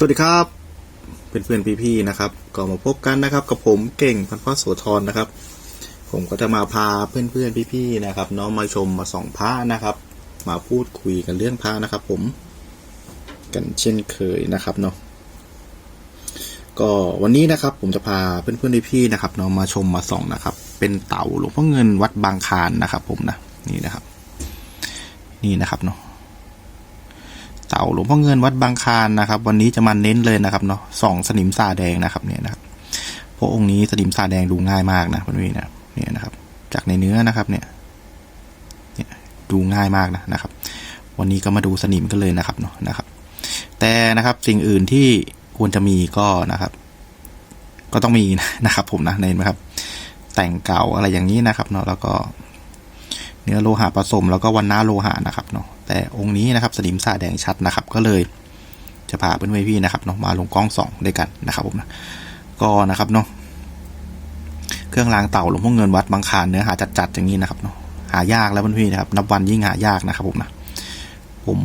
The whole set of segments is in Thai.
สวัสดีครับเพื่อนๆพี่ๆนะครับ ก็มาพบกันนะครับ กับผมเก่งพันพ่อโสธรนะครับ ผมก็จะมาพาเพื่อนๆพี่ๆนะครับน้องมาชมมาส่องพระนะครับ มาพูดคุยกันเรื่องพระนะครับ ผม กันเช่นเคยนะครับเนาะก็วันนี้นะครับ ผมจะพาเพื่อนๆพี่ๆนะครับเนาะมาชมมาส่องนะครับ เป็นเต่าหลวงพ่อเงินวัดบางคานนะครับ ผมนะนี่นะครับ นี่นะครับเนาะ เต่าหลวงพ่อเงินวัดบางคานนะครับ วันนี้จะมาเน้นเลยนะครับเนาะสองสนิมซาแดงนะครับเนี่ยนะครับพระองค์นี้สนิมซาแดงดูง่ายมากนะคุณพี่นะเนี่ยนะครับ จากในเนื้อนะครับเนี่ยเนี่ยดูง่ายมากนะนะครับ วันนี้ก็มาดูสนิมกันเลยนะครับเนาะนะครับ แต่นะครับสิ่งอื่นที่ควรจะมีก็นะครับ ก็ต้องมีนะครับผมนะเห็นไหมครับ แต่งเก่าอะไรอย่างนี้นะครับเนาะแล้วก็ เนื้อโลหะผสมแล้วก็วันน้าโลหะนะครับเนาะแต่องค์นี้นะครับสนิมสาแดงชัดนะครับ ก็เลยจะพาเพื่อนๆพี่นะครับเนาะมาลงกล้องสองด้วยกันนะครับผมนะก็นะครับเนาะเครื่องรางเต่าหลวงพ่อเงินวัดบางคานเนื้อหาจัดๆอย่างนี้นะครับเนาะหายากแล้วเพื่อนๆพี่นะครับ นับวันยิ่งหายากนะครับผมนะผม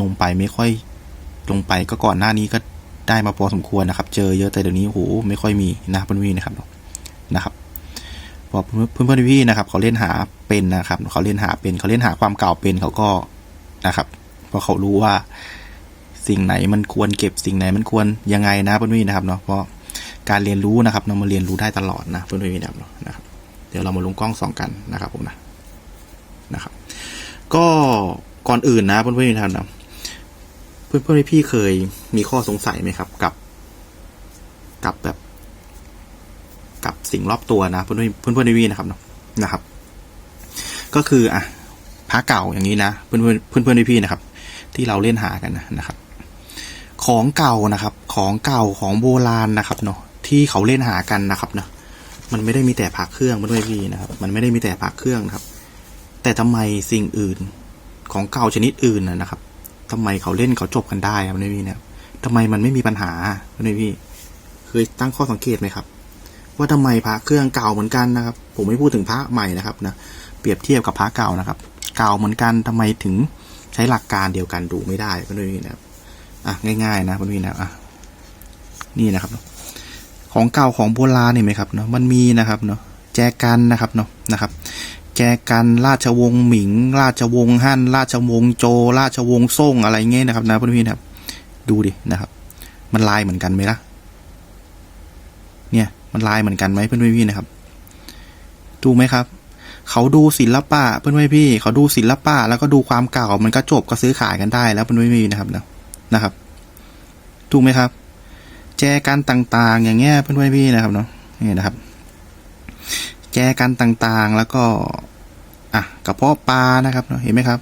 ลงไปไม่ค่อยลงไปก็ก่อนหน้านี้ก็ได้มาพอสมควรนะครับ เจอเยอะแต่เดี๋ยวนี้โอ้โหไม่ค่อยมีนะเพื่อนๆพี่นะครับเนาะนะครับ พอเพื่อนเพื่อนๆพี่ๆนะครับ เขาเล่นหาเป็นนะครับ เขาเล่นหาเป็นเขาเล่นหาความเก่าเป็นเขาก็นะครับ เพราะเขารู้ว่าสิ่งไหนมันควรเก็บสิ่งไหนมันควรยังไงนะเพื่อนๆพี่นะครับเนาะเพราะการเรียนรู้นะครับเรามาเรียนรู้ได้ตลอดนะเพื่อนๆพี่นะครับเนาะนะครับ เดี๋ยวเรามาลงกล้องสองกันนะครับผมนะนะครับ ก็ก่อนอื่นนะเพื่อนๆพี่นะครับนะเพื่อนๆพี่เคยมีข้อสงสัยไหมครับ กับ กับแบบ กับสิ่งรอบตัวนะเพื่อนเพื่อนๆพี่อนในวีนะครับเนาะนะครับ ก็คืออะพระเก่าอย่างนี้นะเพื่อนเพื่อนเพื่อนๆพี่ๆนในวีนะครับ ที่เราเล่นหากันนะครับ ของเก่านะครับ ของเก่าของโบราณนะครับเนาะที่เขาเล่นหากันนะครับเนาะมันไม่ได้มีแต่พระเครื่องเพื่อนๆพี่นะครับ มันไม่ได้มีแต่พระเครื่องนะครับ แต่ทำไมสิ่งอื่นของเก่าชนิดอื่นนะครับทำไมเขาเล่นเขาจบกันได้ครับเพื่อนพี่นะครับทำไมมันไม่มีปัญหาเพื่อนๆพี่เคยตั้งข้อสังเกตไหมครับ ว่าทำไมพระเครื่องเก่าเหมือนกันนะครับ ผมไม่พูดถึงพระใหม่นะครับนะเปรียบเทียบกับพระเก่านะครับ เก่าเหมือนกันทำไมถึงใช้หลักการเดียวกันดูไม่ได้เพื่อนๆนะครับอะง่ายๆนะเพื่อนๆนะอะนี่นะครับของเก่าของโบราณเห็นไหมครับเนาะมันมีนะครับเนาะแจกันนะครับเนาะนะครับแจกันราชวงศ์หมิง ราชวงศ์ฮั่นราชวงศ์โจ ราชวงศ์ซ่งอะไรเงี้ยนะครับนะเพื่อนๆนะครับ ดูดินะครับ มันลายเหมือนกันไหมล่ะ มันลายเหมือนกันไหมเพื่อนๆพี่นะครับดูไหมครับ เขาดูศิลปะเพื่อนๆพี่ เขาดูศิลปะแล้วก็ดูความเก่ามันก็จบก็ซื้อขายกันได้แล้วเพื่อนๆพี่นะครับนะนะครับถูกไหมครับ แจกันต่างๆ อย่างเงี้ยเพื่อนๆพี่นะครับเนาะนี่นะครับ แจกันต่างๆแล้วก็อะกระเพาะปลานะครับเนาะเห็นไหมครับ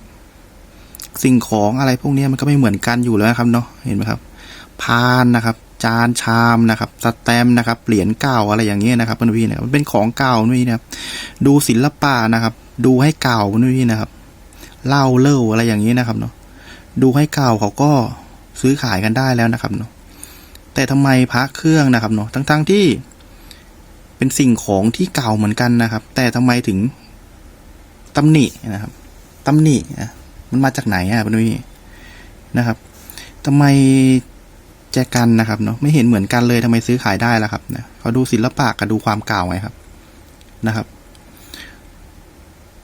สิ่งของอะไรพวกนี้มันก็ไม่เหมือนกันอยู่แล้วครับเนาะเห็นไหมครับ พานนะครับ จานชามนะครับสแตม์นะครับเหรียญเก่าอะไรอย่างเงี้ยนะครับเพื่อนพี่นะครับมันเป็นของเก่านี่นะครับ ดูศิลปะนะครับ ดูให้เก่าเพื่อนพี่นะครับเล่าเล่าอะไรอย่างนี้นะครับเนาะดูให้เก่าเขาก็ซื้อขายกันได้แล้วนะครับเนาะแต่ทำไมพระเครื่องนะครับเนาะทั้งๆที่ เป็นสิ่งของที่เก่าเหมือนกันนะครับ แต่ทำไมถึงตำหนินะครับตำหนิอะมันมาจากไหนอะเพื่อนพี่นะครับทำไม แจกันนะครับเนาะไม่เห็นเหมือนกันเลยทำไมซื้อขายได้ล่ะครับนะเขาดูศิลปะกับดูความเก่าไงครับนะครับ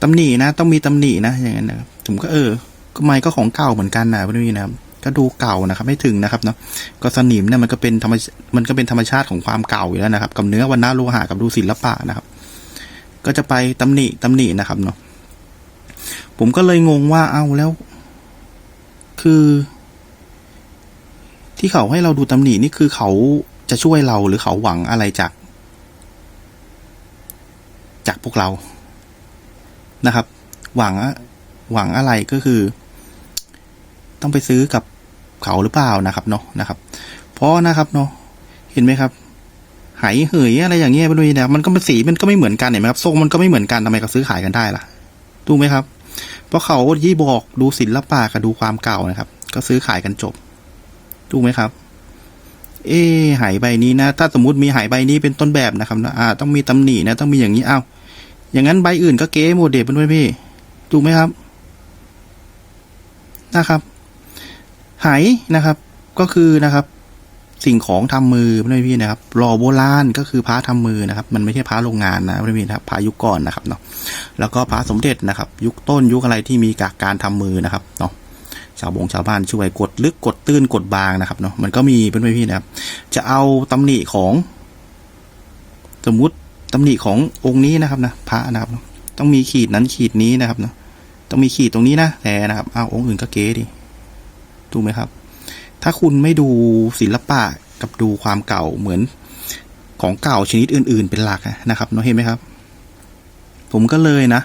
ตำหนินะ ต้องมีตำหนินะอย่างนั้นนะครับผมก็เออก็ไม่ก็ของเก่าเหมือนกันนะพี่นี่นะครับก็ดูเก่านะครับไม่ถึงนะครับเนาะก็สนิมเนี่ยมันก็เป็นธรรมมันก็เป็นธรรมชาติของความเก่าอยู่แล้วนะครับ กับเนื้อวันหน้าโลหะกับดูศิลปะนะครับ ก็จะไปตำหนิตำหนินะครับเนาะผมก็เลยงงว่าเอาแล้ว คือ ที่เขาให้เราดูตำหนินี่คือเขาจะช่วยเราหรือเขาหวังอะไรจาก จากพวกเรานะครับ หวังอะหวังอะไรก็คือ ต้องไปซื้อกับเขาหรือเปล่านะครับเนาะนะครับ เพราะนะครับเนาะเห็นไหมครับไหเหยอะไรอย่างเงี้ยไปด้วยนะมันก็เป็นสีมันก็ไม่เหมือนกันเห็นไหมครับทรงมันก็ไม่เหมือนกันทำไมเขาซื้อขายกันได้ล่ะถูกไหมครับ เพราะเขายี่บอกดูศิลปะกับดูความเก่านะครับ ก็ซื้อขายกันจบ ถูกไหมครับ เอ๊หายใบนี้นะ ถ้าสมมติมีหายใบนี้เป็นต้นแบบนะครับนะอ่า ต้องมีตำหนินะ ต้องมีอย่างนี้เอ้าอย่างนั้นใบอื่นก็เก๊หมดเด็ดเป็นด้วยพี่ ถูกไหมครับ นะครับ หายนะครับ ก็คือนะครับ สิ่งของทำมือเพื่อนพี่นะครับหล่อโบราณก็คือพระทำมือนะครับ มันไม่ใช่พระโรงงานนะเพื่อนพี่นะครับพระยุคก่อนนะครับเนาะแล้วก็พระสมเด็จนะครับ ยุคต้นยุคอะไรที่มีกการทำมือนะครับเนาะ ชาวบงชาวบ้านช่วยกดลึกกดตื้นกดบางนะครับเนาะมันก็มีเพื่อนพี่นะครับ จะเอาตำหนิของ สมมุติตำหนิขององค์นี้นะครับนะพระนะครับ ต้องมีขีดนั้นขีดนี้นะครับเนาะต้องมีขีดตรงนี้นะแต่นะครับเอาองค์อื่นก็เก๋ดิถูกไหมครับ ถ้าคุณไม่ดูศิลปะกับดูความเก่าเหมือนของเก่าชนิดอื่น ๆ เป็นหลักนะครับเนาะเห็นไหมครับ ผมก็เลยนะ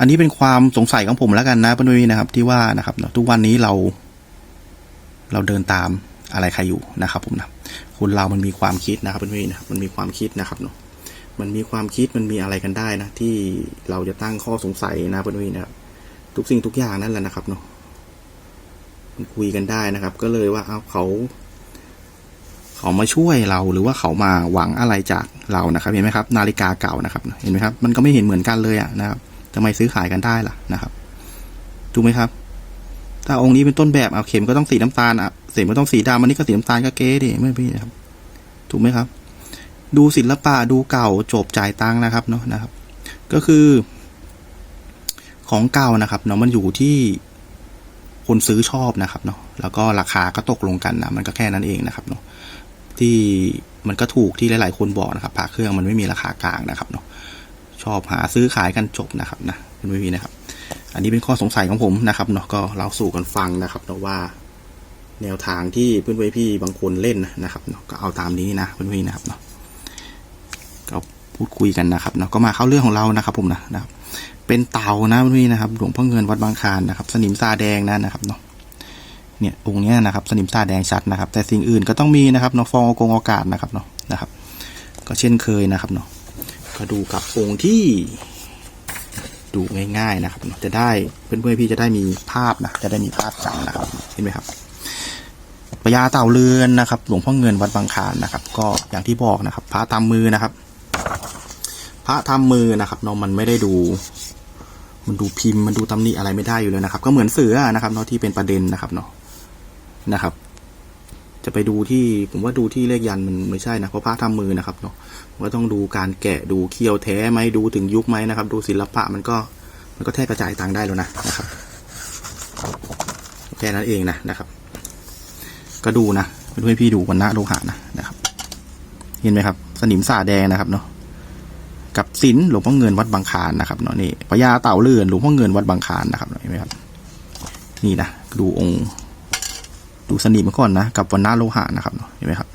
อันนี้เป็นความสงสัยของผมแล้วกันนะพื่อนๆนะครับ ที่ว่านะครับทุกวันนี้เรา เราเดินตามอะไรใครอยู่นะครับ ผมนะคนเรามันมีความคิดนะครับพื่อนๆนะมันมีความคิดนะครับเนาะมันมีความคิดมันมีอะไรกันได้นะที่เราจะตั้งข้อสงสัยนะพื่อนๆนะครับทุกสิ่งทุกอย่างนั่นแหละนะครับเนาะมันคุยกันได้นะครับ ก็เลยว่าเอาเขาเขามาช่วยเราหรือว่าเขามาหวังอะไรจากเรานะครับ เห็นไหมครับ นาฬิกาเก่านะครับ เห็นไหมครับ มันก็ไม่เห็นเหมือนกันเลยอะนะครับ ทำไมซื้อขายกันได้ล่ะนะครับถูกไหมครับ ถ้าองค์นี้เป็นต้นแบบเอาเข็มก็ต้องสีน้ำตาลอะเสียมก็ต้องสีดำอันนี้ก็สีน้ำตาลก็เก๋ดิเมื่อพี่นะครับ ถูกไหมครับ ดูศิลปะดูเก่าจบจ่ายตังค์นะครับเนาะนะครับ ก็คือ ของเก่านะครับเนาะมันอยู่ที่คนซื้อชอบนะครับเนาะแล้วก็ราคาก็ตกลงกันนะมันก็แค่นั้นเองนะครับเนาะที่มันก็ถูกที่หลาย ๆ คนบอกนะครับพระเครื่องมันไม่มีราคากลางนะครับเนาะ ชอบหาซื้อขายกันจบนะครับนะคุณไม่มีนะครับ อันนี้เป็นข้อสงสัยของผมนะครับเนาะก็เราสู่กันฟังนะครับเนาะว่า แนวทางที่เพื่อนๆพี่บางคนเล่นนะครับเนาะก็เอาตามนี้นะเพื่อนๆนะครับเนาะก็พูดคุยกันนะครับเนาะก็มาเข้าเรื่องของเรานะครับ ผมนะนะครับ เป็นเต่านะเพื่อนๆนะครับหลวงพ่อเงินวัดบางคานนะครับ สนิมซาแดงนะนะครับเนาะเนี่ยองค์เนี้ยนะครับสนิมซาแดงชัดนะครับ แต่สิ่งอื่นก็ต้องมีนะครับเนาะฟองอากงอากาศนะครับเนาะนะครับ ก็เช่นเคยนะครับเนาะ ก็ดูกับองค์ที่ดูง่าย ๆนะครับ จะได้เพื่อนๆพี่จะได้มีภาพนะจะได้มีภาพจำนะครับ เห็นไหมครับปยาเต่าเรือนนะครับ หลวงพ่อเงินวัดบางคานนะครับ ก็อย่างที่บอกนะครับ พระตามมือนะครับ พระทำมือนะครับเนาะมันไม่ได้ดู มันดูพิมพ์มันดูตำหนิอะไรไม่ได้อยู่เลยนะครับ ก็เหมือนเสือนะครับเนาะที่เป็นประเด็นนะครับเนาะนะครับ จะไปดูที่ผมว่าดูที่เลขยันมันไม่ใช่นะเพราะพระทำมือนะครับเนาะก็ต้องดูการแกะดูเคี่ยวแท้ไหมดูถึงยุคไหมนะครับ ดูศิลปะมันก็มันก็แทบกระจายตังได้แล้วนะนะครับแค่นั้นเองนะนะครับ ก็ดูนะเพื่อนๆพี่ดูวันหน้าโลหะนะนะครับ เห็นไหมครับ สนิมสาแดงนะครับเนาะกับศิลหลวงพ่อเงินวัดบางคานนะครับเนาะนี่พญาเต่าเลื่อนหลวงพ่อเงินวัดบางคานนะครับเห็นไหมครับ นี่นะดูองค์ ดูสนิมก่อนนะ กับวันหน้าโลหะนะครับเนาะเห็นไหมครับ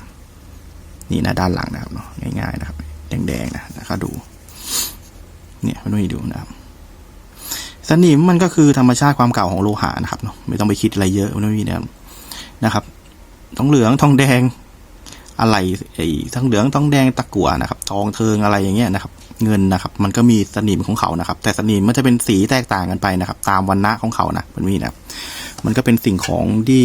นี่นะด้านหลังนะครับเนาะง่ายๆนะครับแดงๆนะนะครับดู เนี่ยไม่ต้องดูนะครับสนิมมันก็คือธรรมชาติความเก่าของโลหะนะครับเนาะไม่ต้องไปคิดอะไรเยอะม่ต้องมีนะครับนะครับทองเหลืองทองแดงอะไรไอ้ทั้งเหลืองทั้งแดงตะกั่วนะครับ ทองเทิงอะไรอย่างเงี้ยนะครับ เงินนะครับ มันก็มีสนิมของเขานะครับ แต่สนิมมันจะเป็นสีแตกต่างกันไปนะครับ ตามวันณะของเขานะมันมีนะมันก็เป็นสิ่งของที่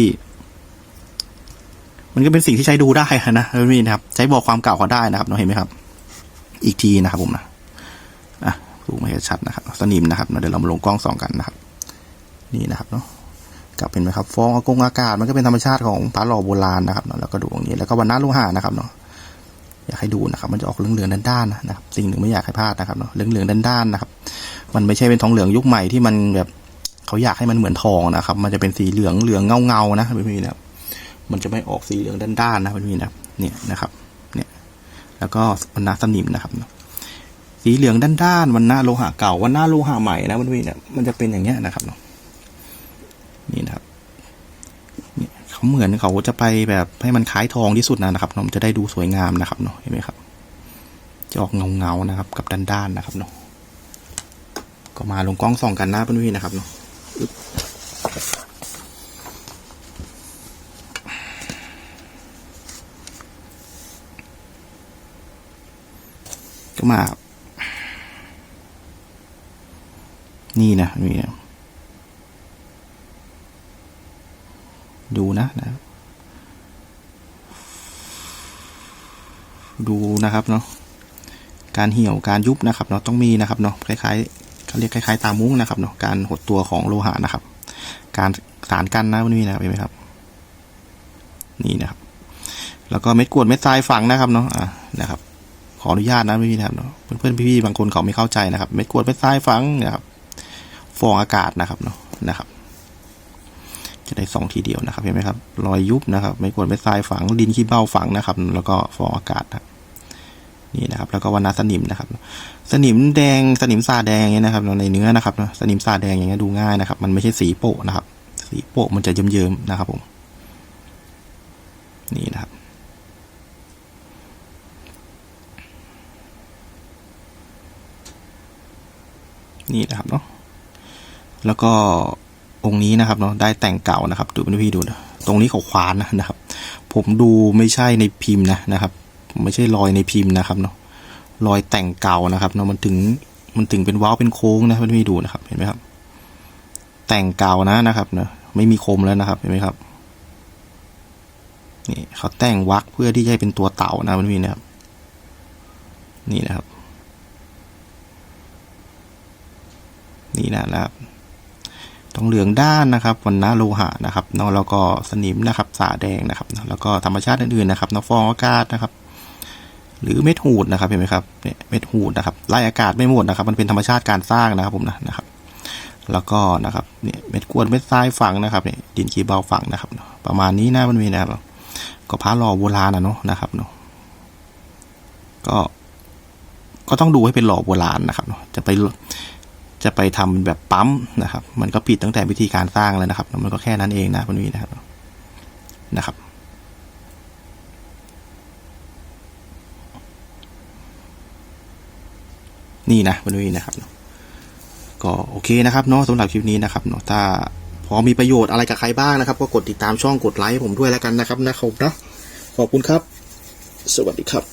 มันก็เป็นสิ่งที่ใช้ดูได้นะมันมีนะครับ ใช้บอกความเก่าเขาได้นะครับเราเห็นไหมครับ อีกทีนะครับผมนะอะดูไม่ชัดนะครับสนิมนะครับเดี๋ยวเรามาลงกล้องสองกันนะครับ นี่นะครับเนาะกลับเป็นไหมครับฟองอากงอากาศมันก็เป็นธรรมชาติของพระหล่อโบราณนะครับเนาะแล้วก็ดูอย่างนี้แล้วก็วันน้าโลหะนะครับเนาะอยากให้ดูนะครับ มันจะออกเหลืองๆด้านๆนะครับ สิ่งหนึ่งไม่อยากให้พลาดนะครับเนาะเหลืองๆด้านๆนะครับ มันไม่ใช่เป็นทองเหลืองยุคใหม่ที่มันแบบเขาอยากให้มันเหมือนทองนะครับ มันจะเป็นสีเหลืองเหลืองเงาๆนะพี่นะครับ มันจะไม่ออกสีเหลืองด้านๆนะพี่นะครับเนี่ยนะครับเนี่ยแล้วก็วันนาสนิมนะครับเนาะสีเหลืองด้านๆวันหน้าโลหะเก่าวันหน้าโลหะใหม่นะพี่เนี่ยมันจะเป็นอย่างเงี้ยนะครับเนาะนี่นะครับเนี่ยเขาเหมือนเขาจะไปแบบให้มันคล้ายทองที่สุดนะนะครับเนาะจะได้ดูสวยงามนะครับเนาะเห็นไหมครับจะออกเงาเงาๆนะครับ กับด้านๆนะครับเนาะก็มาลงกล้องส่องกันหน้าเพื่อนๆนะครับเนาะ อึ๊บก็มา นี่นะนี่นะดูนะนะ ดูนะครับเนาะการเหี่ยวการยุบนะครับเนาะต้องมีนะครับเนาะคล้ายๆเขาเรียกคล้ายๆตามุ้งนะครับเนาะการหดตัวของโลหะนะครับ การสารกันนะมันมีนะเห็นไหมครับ นี่นะครับ แล้วก็เม็ดกรวดเม็ดทรายฝังนะครับเนาะอ่านะครับ ขออนุญาตนะพี่ๆนะครับเนาะเพื่อนๆพี่ๆบางคนเขาไม่เข้าใจนะครับ เม็ดกวดเม็ดทรายฝังนะครับฟองอากาศนะครับเนาะนะครับ จะได้สองทีเดียวนะครับเห็นไหมครับรอยยุบนะครับเม็ดกวดเม็ดทรายฝังดินขี้เบ้าฝังนะครับ แล้วก็ฟองอากาศนะครับนี่นะครับแล้วก็วันนาสนิมนะครับ สนิมแดงสนิมซาแดงอย่างเงี้ยนะครับในเนื้อนะครับสนิมซาแดงอย่างเงี้ยดูง่ายนะครับ มันไม่ใช่สีโปะนะครับ สีโปะมันจะเยิ้มๆนะครับผม นี่นะครับ นี่นะครับเนาะแล้วก็องค์นี้นะครับเนาะได้แต่งเก่านะครับดูพี่ดูนะตรงนี้เขาควานนะนะครับ ผมดูไม่ใช่ในพิมพ์นะนะครับ ไม่ใช่รอยในพิมพ์นะครับเนาะรอยแต่งเก่านะครับเนาะมันถึงมันถึงเป็นว้าวเป็นโค้งนะพี่ดูนะครับเห็นไหมครับ แต่งเก่านะนะครับเนาะไม่มีคมแล้วนะครับเห็นไหมครับนี่เขาแต่งวักเพื่อที่จะให้เป็นตัวเต่านะพี่นะครับนี่นะครับ นี่นะครับต้องเหลืองด้านนะครับวันนะโลหะนะครับเนาะแล้วก็สนิมนะครับ สาแดงนะครับ แล้วก็ธรรมชาติอื่นๆนะครับเนาะฟองอากาศนะครับ หรือเม็ดหูดนะครับเห็นไหมครับเนี่ยเม็ดหูดนะครับไล่อากาศไม่หมดนะครับ มันเป็นธรรมชาติการสร้างนะครับผมนะนะครับ แล้วก็นะครับเนี่ยเม็ดกวนเม็ดทรายฝังนะครับเนี่ยดินขี้เบาฝังนะครับ ประมาณนี้นะมันมีนะครับก็พระหล่อโบราณนะเนาะนะครับเนาะก็ก็ต้องดูให้เป็นหล่อโบราณนะครับเนาะจะไป จะไปทำแบบปั๊มนะครับ มันก็ผิดตั้งแต่วิธีการสร้างแล้วนะครับ มันก็แค่นั้นเองนะคุณวีนะครับนะครับ นี่นะคุณวีนะครับ ก็โอเคนะครับเนาะสำหรับคลิปนี้นะครับเนาะถ้าพอมีประโยชน์อะไรกับใครบ้างนะครับ ก็กดติดตามช่องกดไลค์ผมด้วยแล้วกันนะครับนะครับนะขอบคุณครับ สวัสดีครับ